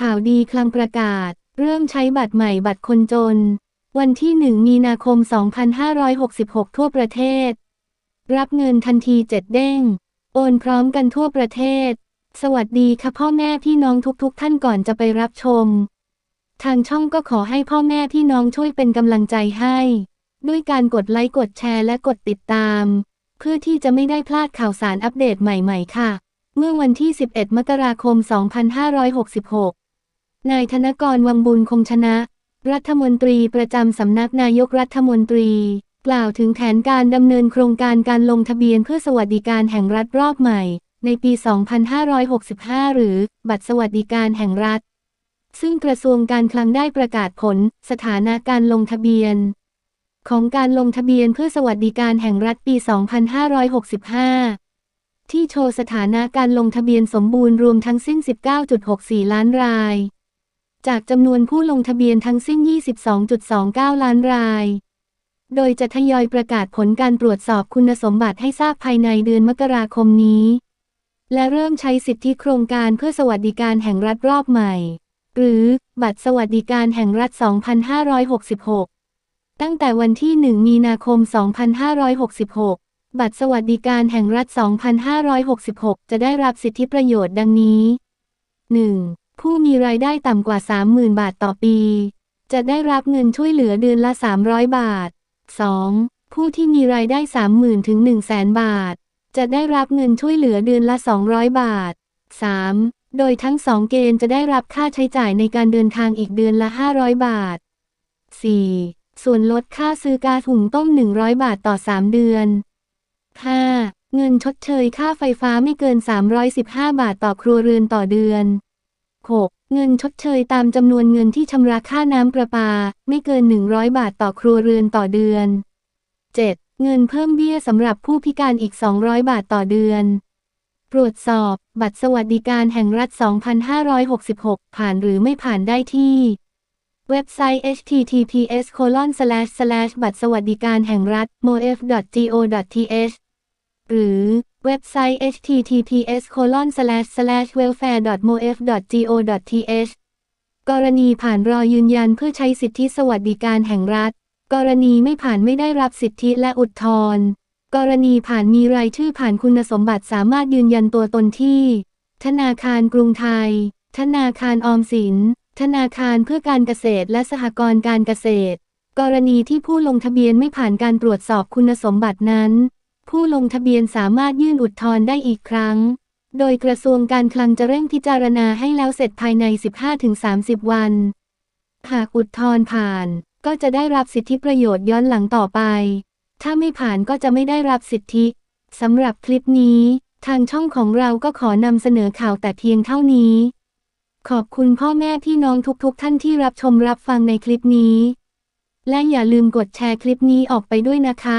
ข่าวดีคลังประกาศ เริ่มใช้บัตรใหม่บัตรคนจน วันที่ 1 มีนาคม 2566 ทั่วประเทศ รับเงินทันที7เด้ง โอนพร้อมกันทั่วประเทศ สวัสดีค่ะพ่อแม่พี่น้องทุกๆทท่านก่อนจะไปรับชม ทางช่องก็ขอให้พ่อแม่พี่น้องช่วยเป็นกำลังใจให้ ด้วยการกดไลค์กดแชร์และกดติดตาม เพื่อที่จะไม่ได้พลาดข่าวสารอัปเดตใหม่ ๆ ค่ะ เมื่อวันที่ 11 มกราคม 2566 นายธนกรวังบุญคงชนะ รัฐมนตรีประจำสำนักนายกรัฐมนตรี กล่าวถึงแผนการดำเนินโครงการการลงทะเบียนเพื่อสวัสดิการแห่งรัฐรอบใหม่ ในปี 2565 หรือ บัตรสวัสดิการแห่งรัฐ ซึ่งกระทรวงการคลังได้ประกาศผล สถานะการลงทะเบียน ของการลงทะเบียนเพื่อสวัสดิการแห่งรัฐปี 2565ที่โชว์สถานะการลงทะเบียนสมบูรณ์รวมทั้งสิ้น 19.64 ล้านราย จากจำนวนผู้ลงทะเบียนทั้งสิ้น 22.29 ล้านราย โดยจะทยอยประกาศผลการตรวจสอบคุณสมบัติให้ทราบภายในเดือนมกราคมนี้ และเริ่มใช้สิทธิโครงการเพื่อสวัสดิการแห่งรัฐรอบใหม่ หรือบัตรสวัสดิการแห่งรัฐ 2566 ตั้งแต่วันที่ 1 มีนาคม 2566 บัตรสวัสดิการแห่งรัฐ 2566 จะได้รับสิทธิประโยชน์ดังนี้ 1. ผู้มีรายได้ต่ำกว่า 30,000 บาทต่อปี จะได้รับเงินช่วยเหลือเดือนละ 300 บาท 2. ผู้ที่มีรายได้ 30,000 ถึง 100,000 บาท จะได้รับเงินช่วยเหลือเดือนละ 200 บาท 3. โดยทั้งสองเกณฑ์จะได้รับค่าใช้จ่ายในการเดินทางอีกเดือนละ 500 บาท 4. ส่วนลดค่าซื้อกาถุงต้ม 100 บาทต่อ 3 เดือน 5. เงินชดเชยค่าไฟฟ้าไม่เกิน 315 บาทต่อครัวเรือนต่อเดือน 6. เงินชดเชยตามจำนวนเงินที่ชำระค่าน้ำประปา ไม่เกิน 100 บาทต่อครัวเรือนต่อเดือน 7. เงินเพิ่มเบี้ยสำหรับผู้พิการอีก 200 บาทต่อเดือน ตรวจสอบ บัตรสวัสดิการแห่งรัฐ 2566 ผ่านหรือไม่ผ่านได้ที่เว็บไซต์ https:// บัตรสวัสดิการแห่งรัฐ moef.go.th หรือเว็บไซต์ https welfare.mof.go.th กรณีผ่านรอยืนยันเพื่อใช้สิทธิสวัสดิการแห่งรัฐ กรณีไม่ผ่านไม่ได้รับสิทธิและอุทธรกรณีผ่านมีรายชื่อผ่านคุณสมบัติสามารถยืนยันตัวตนที่ ธนาคารกรุงไทย ธนาคารออมสิน ธนาคารเพื่อการเกษตรและสหกรณ์การเกษตร กรณีที่ผู้ลงทะเบียนไม่ผ่านการตรวจสอบคุณสมบัตินั้น ผู้ลงทะเบียนสามารถยื่นอุทธรณ์ได้อีกครั้ง โดยกระทรวงการคลังจะเร่งพิจารณาให้แล้วเสร็จภายใน 15-30 วัน หากอุทธรณ์ผ่าน ก็จะได้รับสิทธิประโยชน์ย้อนหลังต่อไป ถ้าไม่ผ่านก็จะไม่ได้รับสิทธิสำหรับคลิปนี้ ทางช่องของเราก็ขอนำเสนอข่าวแต่เพียงเท่านี้ ขอบคุณพ่อแม่พี่น้องทุกๆทท่านที่รับชมรับฟังในคลิปนี้ และอย่าลืมกดแชร์คลิปนี้ออกไปด้วยนะคะ